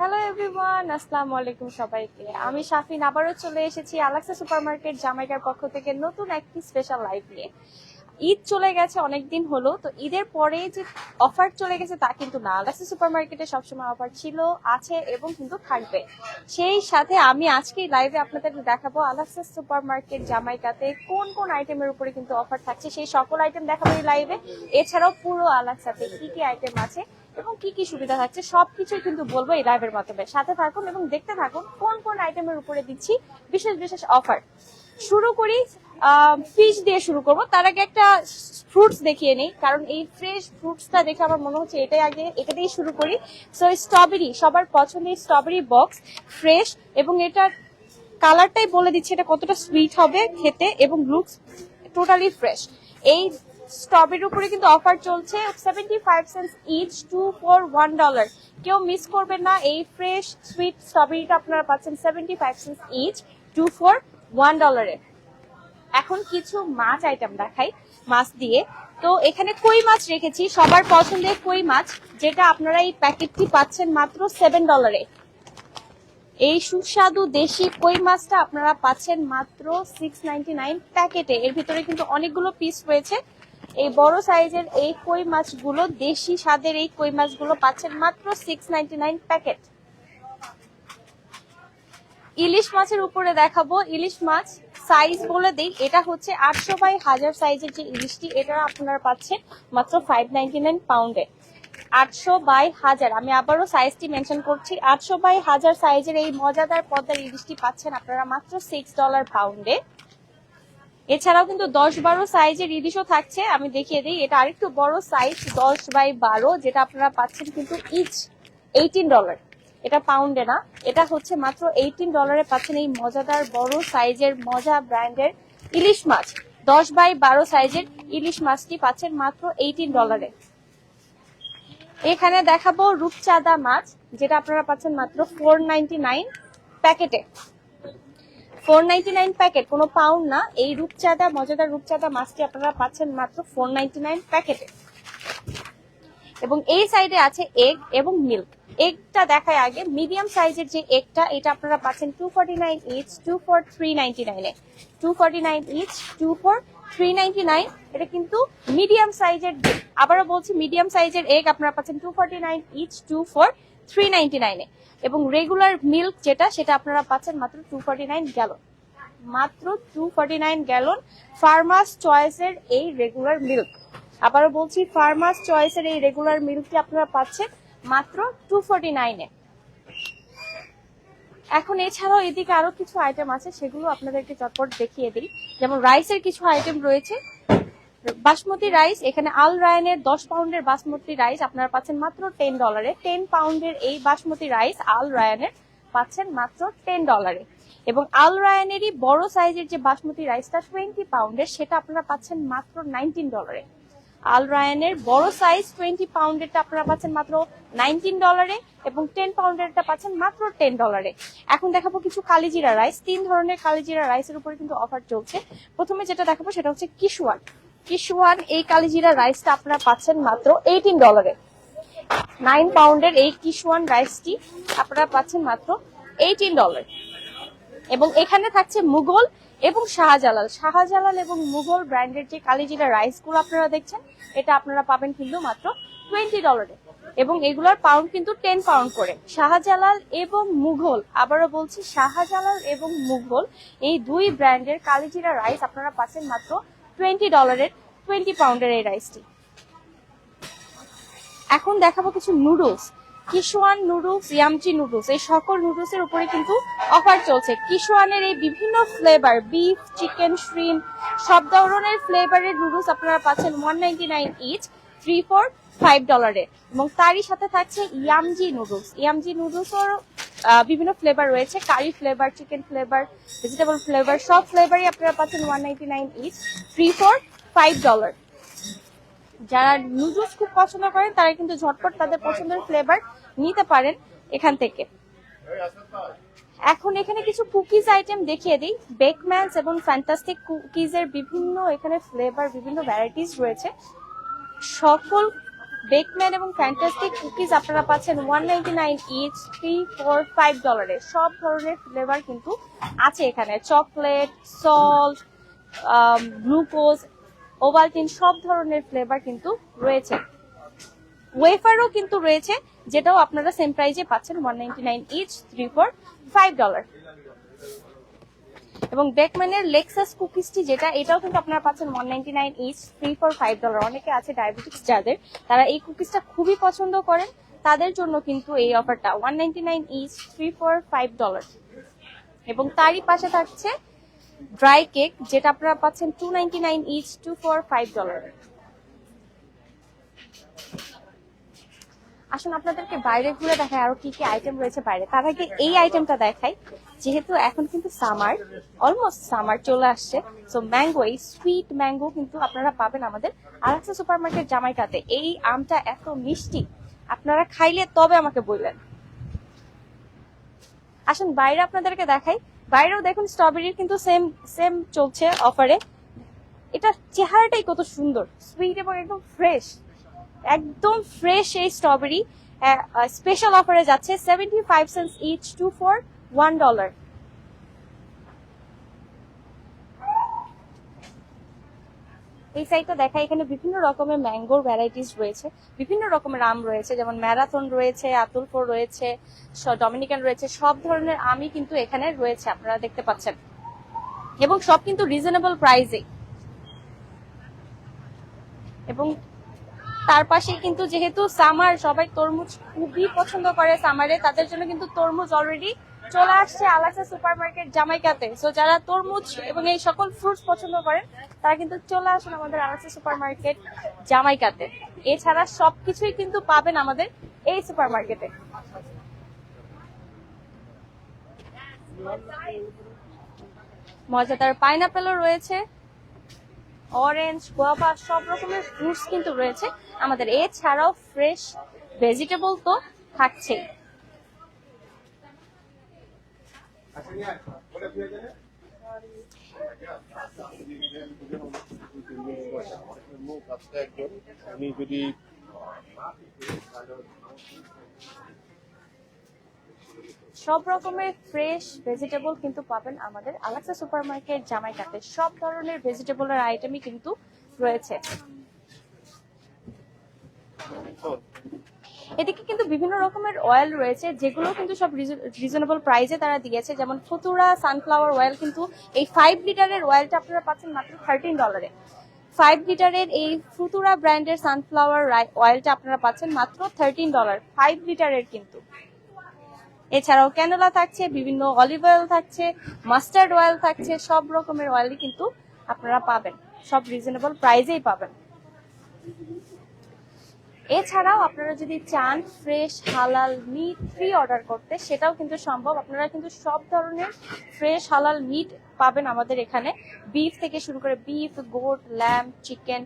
Hello everyone আসসালামু আলাইকুম সবাইকে। আমি শাফিন, আবারও চলে এসেছি আলাক্সা সুপারমার্কেট জামাইকার পক্ষ থেকে নতুন একটি স্পেশাল লাইভ নিয়ে। ঈদ চলে গেছে অনেকদিন হলো, তো ঈদের পরে যে অফার চলে গেছে তা কিন্তু না। আলাক্সা সুপারমার্কেটে সবসময় অফার ছিল, আছে এবং কিন্তু থাকবে। সেই সাথে আমি আজকে লাইভে আপনাদের দেখাবো আলাক্সা সুপারমার্কেট জামাইকাতে কোন কোন আইটেমের উপরে কিন্তু অফার থাকছে। সেই সকল আইটেম দেখাবো এই লাইভে এছাড়াও পুরো আলাক্সাতে কি কি আইটেম আছে এবং কি কি সুবিধা থাকছে, সবকিছুই কিন্তু বলব এই লাইভের মাধ্যমে। সাথে থাকুন এবং দেখতে থাকুন কোন কোন আইটেমের উপরে দিচ্ছি বিশেষ বিশেষ অফার শুরু করি ফিশ দিয়ে শুরু করব। তার আগে একটা ফ্রুটস দেখিয়ে নেই, কারণ এই ফ্রেশ ফ্রুটসটা দেখে আমার মনে হচ্ছে এটাই আগে, এটা দিয়েই শুরু করি। সো স্ট্রবেরি সবার পছন্দের স্ট্রবেরি বক্স ফ্রেশ এবং এটার কালারটাই বলে দিচ্ছে, এটা কতটা সুইট হবে খেতে এবং লুকস টোটালি ফ্রেশ এই স্ট্রবেরির উপরে কিন্তু অফার চলছে seventy five cents each two for one dollar কেউ মিস করবেন না, এই ফ্রেশ সুইট স্ট্রবেরিটা আপনারা পাচ্ছেন seventy five cents each two for one ডলারে এখন কিছু মাছ আইটেম দেখাই, মাছ দিয়ে। তো এখানে কই মাছ রেখেছি, সবার পছন্দের কই মাছ, যেটা আপনারা এই প্যাকেটটি পাচ্ছেন মাত্র সেভেন ডলারে এই সুস্বাদু দেশি কই মাছটা আপনারা পাচ্ছেন মাত্র সিক্স নাইনটি নাইন প্যাকেটে এর ভিতরে কিন্তু অনেকগুলো পিস রয়েছে। এই বড় সাইজের এই কই মাছগুলো দেশি স্বাদের এই কই মাছগুলো পাচ্ছেন মাত্র সিক্স প্যাকেট ইলিশ মাছের উপরে দেখাবো। ইলিশ মাছ সাইজ বলে দিই, এটা হচ্ছে আটশো বাই হাজার সাইজের যে ইলিশটি, এটা আপনারা পাচ্ছেন মাত্র ফাইভ নাইনটি নাইন পাউন্ডে আটশো বাই হাজার, আমি আবারও সাইজটি মেনশন করছি, আটশো বাই হাজার সাইজের এই মজাদার পদ্মার ইলিশটি পাচ্ছেন আপনারা মাত্র সিক্স ডলার পাউন্ডে এছাড়াও কিন্তু দশ বারো সাইজের ইলিশও থাকছে, আমি দেখিয়ে দিই। এটা আরেকটু বড় সাইজ দশ বাই বারো, যেটা আপনারা পাচ্ছেন কিন্তু ইচ এইটিন ডলার এটা পাউন্ডে না, এটা হচ্ছে মাত্র এইটিন ডলারে পাচ্ছেন এই মজাদার বড় সাইজের মজা ব্র্যান্ডের ইলিশ মাছ। দশ বাই বারো সাইজের ইলিশ মাছটি পাচ্ছেন মাত্র এইটিন ডলারে এখানে দেখাবো রূপচাঁদা মাছ, যেটা আপনারা পাচ্ছেন মাত্র ফোর নাইনটি নাইন প্যাকেটে ফোর নাইনটি নাইন প্যাকেট, কোনো পাউন্ড না। এই রূপচাঁদা, মজাদার রূপচাঁদা মাছটি আপনারা পাচ্ছেন মাত্র ফোর নাইনটি নাইন প্যাকেটে। এবং এই সাইডে আছে এগ এবং মিল্ক এগটা দেখায় আগে মিডিয়াম সাইজের যে এগটা এটা আপনারা পাচ্ছেন two forty nine each two for three ninety নাইনে two forty nine each two for three ninety nine এটা কিন্তু মিডিয়াম সাইজের আবারও বলছি মিডিয়াম সাইজের এগ আপনারা পাচ্ছেন two forty nine each two four three ninety নাইনে এবং রেগুলার মিল্ক যেটা, সেটা আপনারা পাচ্ছেন মাত্র টু ফর্টি নাইন গ্যালন মাত্র two forty nine gallon farmers চয়েসের এই রেগুলার মিল্ক আবারও বলছি ফার্মাস চয়েসের এই রেগুলার মিল্কটি আপনারা পাচ্ছেন মাত্র টু ফর্টি নাইনে এখন এছাড়াও এদিকে আরও কিছু আইটেম আছে, সেগুলো আপনাদেরকে চটপট দেখিয়ে দিই। যেমন রাইসের কিছু আইটেম রয়েছে বাসমতি রাইস, এখানে আল রায়নের দশ পাউন্ডের বাসমতি রাইস আপনারা পাচ্ছেন মাত্র টেন ডলারে টেন পাউন্ডের এই বাসমতি রাইস আল রায়নের পাচ্ছেন মাত্র টেন ডলারে এবং আল রায়ানেরই বড় সাইজের যে বাসমতি রাইসটা টোয়েন্টি পাউন্ডের, সেটা আপনারা পাচ্ছেন মাত্র নাইনটিন ডলারে আল রায়ানের বড় সাইজ টোয়েন্টি পাউন্ডেরটা আপনারা পাচ্ছেন মাত্র নাইনটিন ডলারে এবং টেন পাউন্ডেরটা পাচ্ছেন মাত্র টেন ডলারে এখন দেখাবো কিছু কালিজিরা রাইস। তিন ধরনের কালিজিরা রাইসের উপরে কিন্তু অফার চলছে। প্রথমে যেটা দেখাবো সেটা হচ্ছে কিশুয়ান। কিশুয়ান এই কালিজিরা রাইসটা আপনারা পাচ্ছেন মাত্র এইটিন ডলারে নাইন পাউন্ডের এই কিশুয়ান রাইসটি আপনারা পাচ্ছেন মাত্র এইটিন ডলার এবং এখানে থাকছে মুঘল এবং শাহজালাল। শাহজালাল এবং মুঘল ব্র্যান্ডের যে কালিজিরা রাইসগুলো আপনারা দেখছেন, এটা আপনারা পাবেন কিন্তু মাত্র টোয়েন্টি ডলারে এবং এগুলোর পাউন্ড কিন্তু টেন পাউন্ড করে। শাহজালাল এবং মুঘল, আবারও বলছি, শাহজালাল এবং মুঘল, এই দুই ব্র্যান্ডের কালিজিরা রাইস আপনারা পাচ্ছেন মাত্র টোয়েন্টি ডলারের টোয়েন্টি পাউন্ডের এই রাইসটি এখন দেখাবো কিছু নুডলস কিশোয়ান নুডলস ইয়ামচি নুডলস এই সকল নুডলস এর উপরে কিন্তু অফার চলছে। কিশোয়ানের এই বিভিন্ন ফ্লেভার বিফ চিকেন শ্রিম সব ধরনের ফ্লেভারের নুডলস আপনারা পাচ্ছেন one ninety nine each three for five ডলারে এবং তারই সাথে থাকছে ইয়ামজি নুডলস ইয়ামজি নুডলসও বিভিন্ন ফ্লেভার রয়েছে। Curry flavour chicken flavour vegetable flavour সব ফ্লেভারই আপনারা পাচ্ছেন one ninety nine each three for five dollar যারা নুডলস খুব পছন্দ করেন, তারা কিন্তু ঝটপট তাদের পছন্দের ফ্লেভার নিতে পারেন এখান থেকে। এখন এখানে কিছু কুকিজ আইটেম দেখিয়ে দিই। বেকম্যানস এবং ফ্যান্টাস্টিক কুকিজের বিভিন্ন এখানে ফ্লেভার বিভিন্ন ভ্যারাইটিস রয়েছে। সকল বেকম্যান এবং ফ্যান্টাস্টিক কুকিজ আপনারা পাচ্ছেন one ninety nine each three for five ডলারে সব ধরনের ফ্লেভার কিন্তু আছে এখানে। চকলেট সল্ট গ্লুকোজ ওভালটিন সব ধরনের ফ্লেভার কিন্তু রয়েছে। ওয়েফারও কিন্তু রয়েছে, যেটাও আপনারা সেম প্রাইজে পাচ্ছেন one ninety nine each three for five dollar এবং বেকম্যানের লেক্সাস কুকিজটি যেটা, এটাও কিন্তু আপনারা পাচ্ছেন one ninety nine each three for five dollar অনেকে আছে ডায়াবেটিস যাদের, তারা এই কুকিজটা খুবই পছন্দ করেন। তাদের জন্য কিন্তু এই অফারটা one ninety nine each three for five dollar এবং তারই পাশে থাকছে ড্রাই কেক যেটা আপনারা পাচ্ছেন two ninety nine each two for five dollar আসুন আপনাদেরকে বাইরে ঘুরে দেখায় আরও কি কি আইটেম রয়েছে বাইরে। তার আগে এই আইটেমটা দেখাই। যেহেতু এখন কিন্তু সামার অলমোস্ট সামার চলে আসছে সো ম্যাঙ্গো এই সুইট ম্যাঙ্গো কিন্তু আপনারা পাবেন আমাদের আলাক্সা সুপার মার্কেট জামাইকাতে। এই আমটা এত মিষ্টি, আপনারা খাইলে তবে আমাকে বললেন আসুন বাইরে আপনাদেরকে দেখাই। বাইরেও দেখুন স্ট্রবেরির কিন্তু সেম সেম চলছে অফারে এটা চেহারাটাই কত সুন্দর সুইট এবং একদম ফ্রেশ একদম ফ্রেশ এই স্ট্রবেরি স্পেশাল অফারে যাচ্ছে seventy five cents each two for one dollar এই সাইডটা দেখা এখানে বিভিন্ন রকমের ম্যাঙ্গোর ভ্যারাইটিস রয়েছে, বিভিন্ন রকমের আম রয়েছে, যেমন ম্যারাথন রয়েছে আতুল ফোর রয়েছে ডমিনিকান রয়েছে, সব ধরনের আমই কিন্তু এখানে রয়েছে, আপনারা দেখতে পাচ্ছেন। এবং সব কিন্তু রিজনেবল প্রাইসে এবং তার পাশে কিন্তু যেহেতু সামার, সবাই তরমুজ খুবই পছন্দ করে সামারে, তাদের জন্য কিন্তু তরমুজ অলরেডি চলে আসছে আলাক্সা সুপার মার্কেট জামাইকাতে। সো যারা তরমুজ এবং এই সকল ফ্রুটস পছন্দ করেন, তারা কিন্তু চলে আসুন আমাদের আলাক্সা সুপার মার্কেট জামাইকাতে। এছাড়া সবকিছুই কিন্তু পাবেন আমাদের এই সুপার মার্কেটে মজাদার পাইনাপেলও রয়েছে। অরেঞ্জ গোয়াবা সব রকমের ফ্রুটস কিন্তু রয়েছে। আমাদের এছাড়াও ফ্রেশ ভেজিটেবল তো থাকছেই। আমি যদি সব রকমের ফ্রেশ ভেজিটেবল কিন্তু পাবেন আমাদের আলাক্সা সুপার মার্কেট জামাইকাতে সব ধরনের ভেজিটেবলের আইটেমই কিন্তু রয়েছে। এদিকে কিন্তু বিভিন্ন রকমের অয়েল রয়েছে, যেগুলো কিন্তু সব রিজনেবল প্রাইসে তারা দিয়েছে। যেমন ফুতুরা সানফ্লাওয়ার অয়েল কিন্তু এই ফাইভ লিটারের অয়েলটা আপনারা পাচ্ছেন মাত্র থার্টিন ডলারে ফাইভ লিটারের এই ফুতুরা ব্র্যান্ডের সানফ্লাওয়ার অয়েলটা আপনারা পাচ্ছেন মাত্র থার্টিন ডলার ফাইভ লিটারের কিন্তু। এছাড়াও ক্যানোলা থাকছে, বিভিন্ন অলিভ অয়েল থাকছে মাস্টার্ড অয়েল থাকছে, সব রকমের অয়েলই কিন্তু আপনারা পাবেন। সব রিজনেবল প্রাইসেই পাবেন। এছাড়াও আপনারা যদি চান ফ্রেশ হালাল মিট ফ্রি অর্ডার করতে, সেটাও কিন্তু সম্ভব। আপনারা কিন্তু সব ধরনের ফ্রেশ হালাল মিট পাবেন আমাদের এখানে। বিফ থেকে শুরু করে বিফ গোট ল্যাম্প চিকেন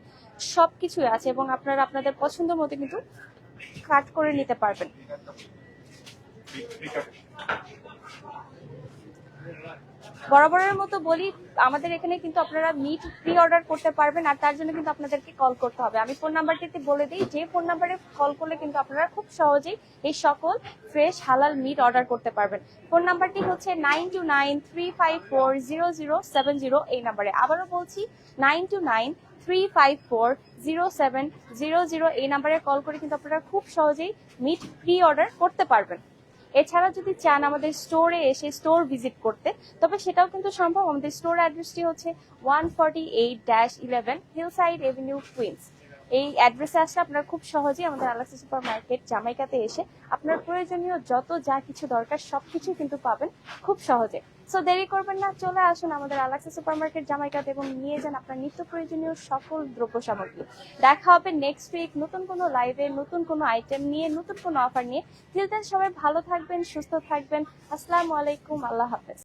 সব কিছুই আছে এবং আপনারা আপনাদের পছন্দ মতো কিন্তু কাট করে নিতে পারবেন। বরাবরের মতো বলি, আমাদের এখানে কিন্তু আপনারা মিট প্রি অর্ডার করতে পারবেন আর তার জন্য কিন্তু আপনাদেরকে কল করতে হবে। আমি ফোন নাম্বারটিতে বলে দিই, যে ফোন নাম্বারে কল করলে কিন্তু আপনারা খুব সহজেই এই সকল ফ্রেশ হালাল মিট অর্ডার করতে পারবেন। ফোন নাম্বারটি হচ্ছে nine two nine three five four zero zero seven zero এই নাম্বারে আবারও বলছি nine two nine three five four zero seven zero zero এই নাম্বারে কল করে কিন্তু আপনারা খুব সহজেই মিট প্রি অর্ডার করতে পারবেন। এছাড়া যদি চান আমাদের স্টোরে এসে স্টোর ভিজিট করতে, তবে সেটাও কিন্তু সম্ভব। আমাদের স্টোর অ্যাড্রেসটি হচ্ছে one forty eight dash eleven Hillside Avenue Queens এই অ্যাড্রেসে আসলে আপনার খুব সহজেই আমাদের আলাক্সা সুপার মার্কেট জামাইকাতে এসে আপনার প্রয়োজনীয় যত যা কিছু দরকার সব সবকিছু কিন্তু পাবেন খুব সহজে। সো দেরি করবেন না, চলে আসুন আমাদের আলাক্সা সুপার মার্কেট জামাইকাতে এবং নিয়ে যান আপনার নিত্য প্রয়োজনীয় সকল দ্রব্য সামগ্রী দেখা হবে নেক্সট উইক নতুন কোনো লাইভে নতুন কোনো আইটেম নিয়ে, নতুন কোনো অফার নিয়ে। তিল সবাই ভালো থাকবেন, সুস্থ থাকবেন। আসসালামু আলাইকুম, আল্লাহ হাফেজ।